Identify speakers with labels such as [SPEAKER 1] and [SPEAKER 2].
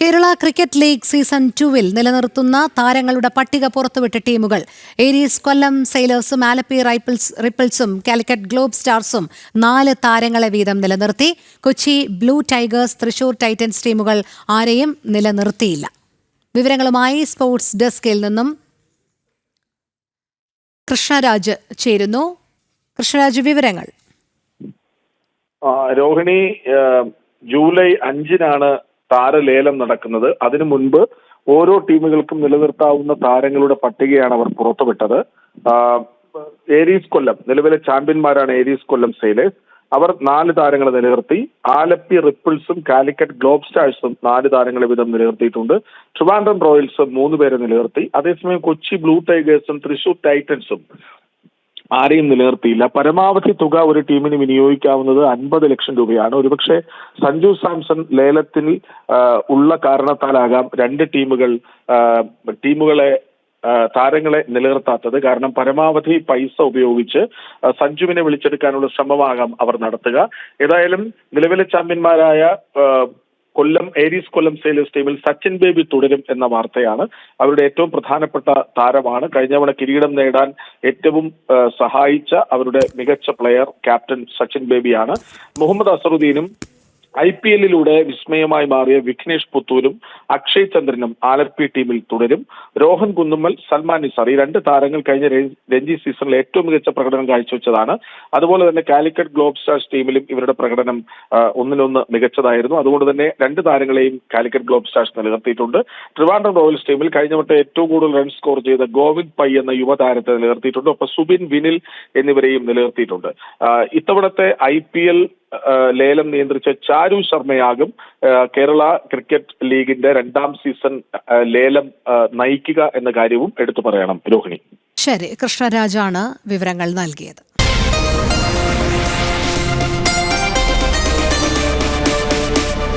[SPEAKER 1] Kerala cricket league season ടുവിൽ നിലനിർത്തുന്ന താരങ്ങളുടെ പട്ടിക പുറത്തുവിട്ട ടീമുകൾ. ഏരീസ് കൊല്ലം സെയിലേഴ്സും ആലപ്പി റൈപ്പിൾസ് റിപ്പിൾസും കാലിക്കറ്റ് ഗ്ലോബ് സ്റ്റാർസും നാല് താരങ്ങളെ വീതം നിലനിർത്തി. Kochi blue tigers Thrissur titans ടീമുകൾ ആരെയും നിലനിർത്തിയില്ല. വിവരങ്ങളുമായി സ്പോർട്സ് ഡെസ്കിൽ നിന്നും കൃഷ്ണരാജ് ചേരുന്നു. കൃഷ്ണരാജ് വിവരങ്ങൾ.
[SPEAKER 2] രോഹിണി ജൂലൈ അഞ്ചിനാണ് താരലേലം നടക്കുന്നത്. അതിനു മുൻപ് ഓരോ ടീമുകൾക്കും നിലനിർത്താവുന്ന താരങ്ങളുടെ പട്ടികയാണ് അവർ പുറത്തുവിട്ടത്. ഏരീസ് കൊല്ലം നിലവിലെ ചാമ്പ്യന്മാരാണ് ഏരീസ് കൊല്ലം സെയിലേഴ്സ്. അവർ നാല് താരങ്ങളെ നിലനിർത്തി. ആലപ്പി റിപ്പിൾസും കാലിക്കറ്റ് ഗ്ലോബ് സ്റ്റാഴ്സും നാല് താരങ്ങളെ വീതം നിലനിർത്തിയിട്ടുണ്ട്. ട്രിവാൻഡ്രം റോയൽസും മൂന്ന് പേരെ നിലനിർത്തി. അതേസമയം കൊച്ചി ബ്ലൂ ടൈഗേഴ്സും തൃശൂർ ടൈറ്റൻസും ആരെയും നിലനിർത്തിയില്ല. പരമാവധി തുക ഒരു ടീമിന് വിനിയോഗിക്കാവുന്നത് അൻപത് ലക്ഷം രൂപയാണ്. ഒരുപക്ഷെ സഞ്ജു സാംസൺ ലേലത്തിൽ ഉള്ള കാരണത്താലാകാം രണ്ട് ടീമുകൾ ടീമുകളെ താരങ്ങളെ നിലനിർത്താത്തത്. കാരണം പരമാവധി പൈസ ഉപയോഗിച്ച് സഞ്ജുവിനെ വിളിച്ചെടുക്കാനുള്ള ശ്രമമാകാം അവർ നടത്തുക. ഏതായാലും നിലവിലെ ചാമ്പ്യന്മാരായ കൊല്ലം ഏരീസ് കൊല്ലം സെയിലേഴ്സ് ടീമിൽ സച്ചിൻ ബേബി തുടരും എന്ന വാർത്തയാണ് അവരുടെ ഏറ്റവും പ്രധാനപ്പെട്ട താരമാണ്. കഴിഞ്ഞ തവണ കിരീടം നേടാൻ ഏറ്റവും സഹായിച്ച അവരുടെ മികച്ച പ്ലെയർ ക്യാപ്റ്റൻ സച്ചിൻ ബേബിയാണ്. മുഹമ്മദ് അസറുദ്ദീനും ഐ പി എല്ലിലൂടെ വിസ്മയമായി മാറിയ വിഘ്നേഷ് പുത്തൂരും അക്ഷയ് ചന്ദ്രനും ആലപ്പി ടീമിൽ തുടരും. രോഹൻ കുന്നുമ്മൽ സൽമാൻ നിസാർ ഈ രണ്ട് താരങ്ങൾ കഴിഞ്ഞ രഞ്ജി സീസണിൽ ഏറ്റവും മികച്ച പ്രകടനം കാഴ്ചവെച്ചതാണ്. അതുപോലെ തന്നെ കാലിക്കറ്റ് ഗ്ലോബ് സ്റ്റാർസ് ടീമിലും ഇവരുടെ പ്രകടനം ഒന്നിനൊന്ന് മികച്ചതായിരുന്നു. അതുകൊണ്ട് തന്നെ രണ്ട് താരങ്ങളെയും കാലിക്കറ്റ് ഗ്ലോബ് സ്റ്റാർസ് നിലനിർത്തിയിട്ടുണ്ട്. ട്രിവാൻഡ്രം റോയൽസ് ടീമിൽ കഴിഞ്ഞ വട്ടം ഏറ്റവും കൂടുതൽ റൺ സ്കോർ ചെയ്ത ഗോവിന്ദ് പൈ എന്ന യുവതാരത്തെ നിലനിർത്തിയിട്ടുണ്ട്. ഒപ്പം സുബിൻ വിനിൽ എന്നിവരെയും നിലനിർത്തിയിട്ടുണ്ട്. ഇത്തവണത്തെ ഐ പി എൽ ലേലം നിയന്ത്രിച്ച ചാരു ശർമ്മയാകും കേരള ക്രിക്കറ്റ് ലീഗിന്റെ രണ്ടാം സീസൺ ലേലം നയിക്കുക എന്ന കാര്യവും എടുത്തു പറയണം രോഹിണി.
[SPEAKER 1] ശരി കൃഷ്ണരാജാണ് വിവരങ്ങൾ നൽകിയത്.